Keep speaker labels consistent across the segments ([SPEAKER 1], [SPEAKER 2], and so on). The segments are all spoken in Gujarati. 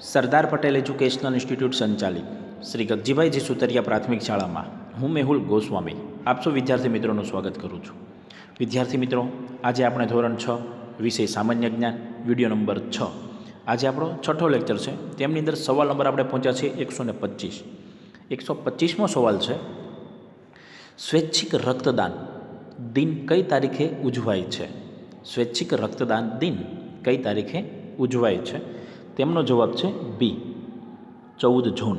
[SPEAKER 1] સરદાર પટેલ એજ્યુકેશનલ ઇન્સ્ટિટ્યૂટ સંચાલિત. શ્રી ગગજીભાઈજી સુતરિયા પ્રાથમિક શાળામાં. હું મેહુલ ગોસ્વામી. આપ વિદ્યાર્થી મિત્રોનું સ્વાગત કરું છું. વિદ્યાર્થી મિત્રો, આજે આપણે ધોરણ છ, વિષય સામાન્ય જ્ઞાન, વીડિયો નંબર છ. આજે આપણો છઠ્ઠો લેક્ચર છે. તેમની અંદર સવાલ નંબર આપણે પહોંચ્યા છીએ એકસો ને પચીસ. એકસો પચીસમો સવાલ છે, સ્વૈચ્છિક રક્તદાન દિન કઈ તારીખે ઉજવાય છે? સ્વૈચ્છિક રક્તદાન દિન કઈ તારીખે ઉજવાય છે? તેમનો જવાબ છે બી ચૌદ જૂન.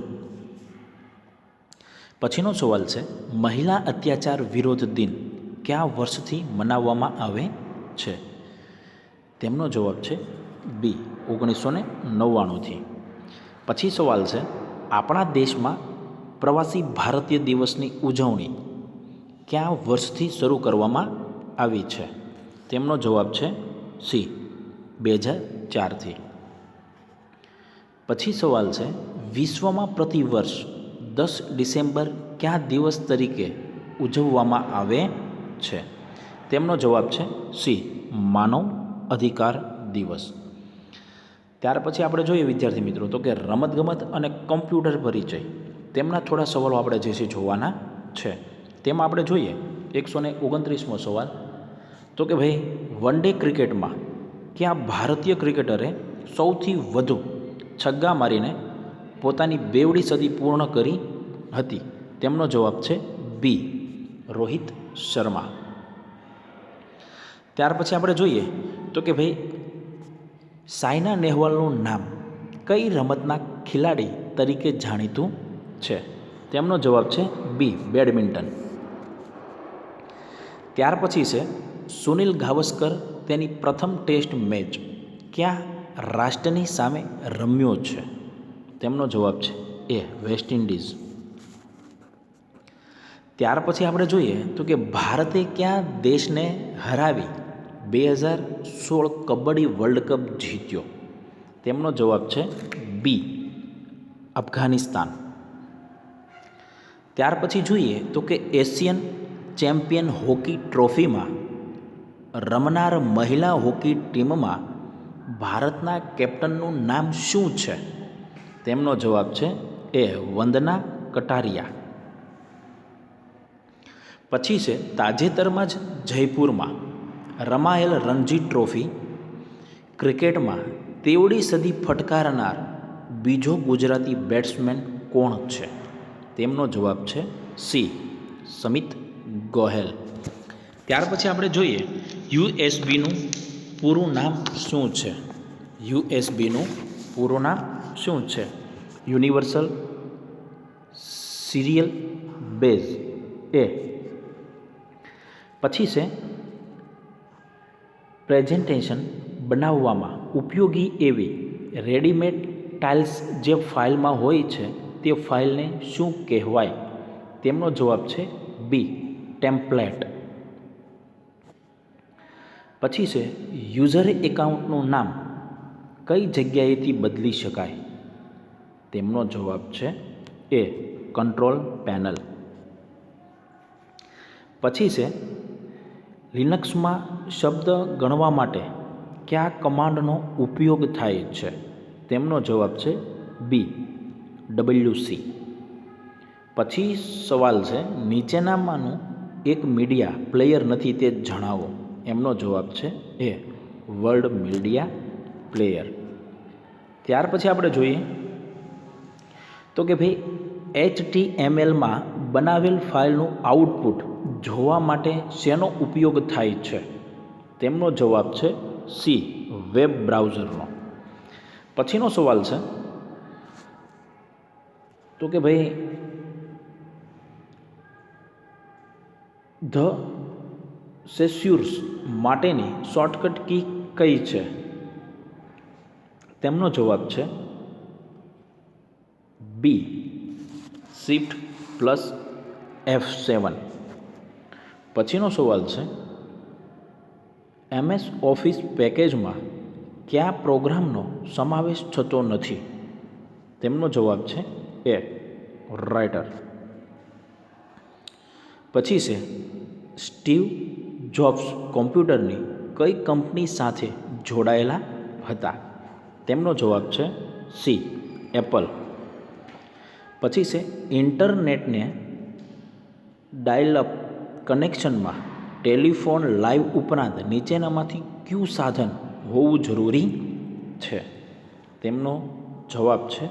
[SPEAKER 1] પછીનો સવાલ છે, મહિલા અત્યાચાર વિરોધ દિન કયા વર્ષથી મનાવવામાં આવે છે? તેમનો જવાબ છે બી ઓગણીસો ને નવ્વાણુંથી. પછી સવાલ છે, આપણા દેશમાં પ્રવાસી ભારતીય દિવસની ઉજવણી કયા વર્ષથી શરૂ કરવામાં આવી છે? તેમનો જવાબ છે સી બે હજાર ચારથી. પછી સવાલ છે, વિશ્વમાં પ્રતિ વર્ષ દસ ડિસેમ્બર કયા દિવસ તરીકે ઉજવવામાં આવે છે? તેમનો જવાબ છે, સી, માનવ અધિકાર દિવસ. ત્યાર પછી આપણે જોઈએ, વિદ્યાર્થી મિત્રો, તો કે રમતગમત અને કમ્પ્યુટર પરિચય, તેમના થોડા સવાલો આપણે જે છે જોવાના છે. તેમાં આપણે જોઈએ, એકસો ને ઓગણત્રીસમો સવાલ, તો કે ભાઈ, વન ડે ક્રિકેટમાં કયા ભારતીય ક્રિકેટરે સૌથી વધુ છગ્ગા મારીને પોતાની બેવડી સદી પૂર્ણ કરી હતી. તેમનો જવાબ છે બી રોહિત શર્મા. ત્યાર પછી આપણે જોઈએ તો કે ભાઈ, સાયના નેહવાલનું નામ કઈ રમતના ખેલાડી તરીકે જાણીતું છે? તેમનો જવાબ છે બી બેડમિન્ટન. ત્યાર પછી છે, સુનિલ ગાવસ્કર તેની પ્રથમ ટેસ્ટ મેચ ક્યાં રાષ્ટ્રની સામે રમ્યો છે. તેમનો જવાબ છે એ વેસ્ટ ઇન્ડિઝ. ત્યાર પછી આપણે જોઈએ તો કે ભારતે ક્યાં દેશને હરાવી? બે હજાર સોળ કબડ્ડી વર્લ્ડ કપ જીત્યો. તેમનો જવાબ છે બી, અફઘાનિસ્તાન. ત્યાર પછી જોઈએ તો કે એશિયન ચેમ્પિયન હોકી ટ્રોફીમાં રમનાર મહિલા હોકી ટીમમાં ભારતના કેપ્ટનનું નામ શું છે? તેમનો જવાબ છે, એ વંદના કટારિયા. પછી છે, તાજેતરમાં જ જયપુરમાં રમાયેલ રણજી ટ્રોફી. ક્રિકેટમાં તેવડી સદી ફટકારનાર બીજો ગુજરાતી બેટ્સમેન કોણ છે? તેમનો જવાબ છે, સી, સમિત ગોહેલ. ત્યાર પછી આપણે જોઈએ, યુએસબીનું પૂરું નામ શું છે? યુએસબીનું પૂરું નામ શું છે? યુનિવર્સલ સિરિયલ બેઝ એ. પછી છે, પ્રેઝન્ટેશન બનાવવામાં ઉપયોગી એવી રેડીમેડ ટાઇલ્સ જે ફાઇલમાં હોય છે, તે ફાઇલને શું કહેવાય? તેમનો જવાબ છે બી, ટેમ્પલેટ. પછી છે યુઝર એકાઉન્ટનું નામ કઈ જગ્યાએથી બદલી શકાય? તેમનો જવાબ છે, એ કંટ્રોલ પેનલ પછી છે, લિનક્સમાં શબ્દ ગણવા માટે કયા કમાન્ડનો ઉપયોગ થાય છે? તેમનો જવાબ છે બી ડબલ્યુ સી પછી સવાલ છે, નીચેનામાંનું એક મીડિયા પ્લેયર નથી તે જણાવો. એમનો જવાબ છે એ વર્લ્ડ મીડિયા પ્લેયર. ત્યાર પછી આપણે જોઈએ તો કે ભાઈ એચ ટી એમએલમાં બનાવેલ ફાઇલનું આઉટપુટ જોવા માટે શેનો ઉપયોગ થાય છે? તેમનો જવાબ છે સી વેબ બ્રાઉઝરનો. પછીનો સવાલ છે તો કે ભાઈ ધ સેસ્યુર્સ માટેની શોર્ટકટ કી કઈ છે? તેમનો જવાબ છે B shift plus F seven પછીનો સવાલ છે એમએસ ઓફિસ પેકેજમાં કયા પ્રોગ્રામનો સમાવેશ થતો નથી? તેમનો જવાબ છે એ રાઇટર પછી છે સ્ટીવ જોબ્સ કોમ્પ્યુટરની કઈ કંપની સાથે જોડાયેલા હતા? તેમનો જવાબ છે સી, એપલ. પછી છે ઇન્ટરનેટને ડાયલઅપ કનેક્શનમાં ટેલિફોન લાઈવ ઉપરાંત નીચેનામાંથી કયું સાધન હોવું જરૂરી છે? તેમનો જવાબ છે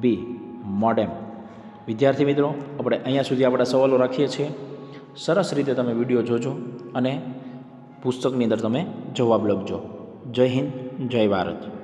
[SPEAKER 1] બી, મોડેમ. વિદ્યાર્થી મિત્રો, આપણે અહીંયા સુધી આપણા સવાલો રાખીએ છીએ. સરસ રીતે તમે વીડિયો જોજો અને પુસ્તકની અંદર તમે જવાબ લખજો. જય હિન્દ, જય ભારત.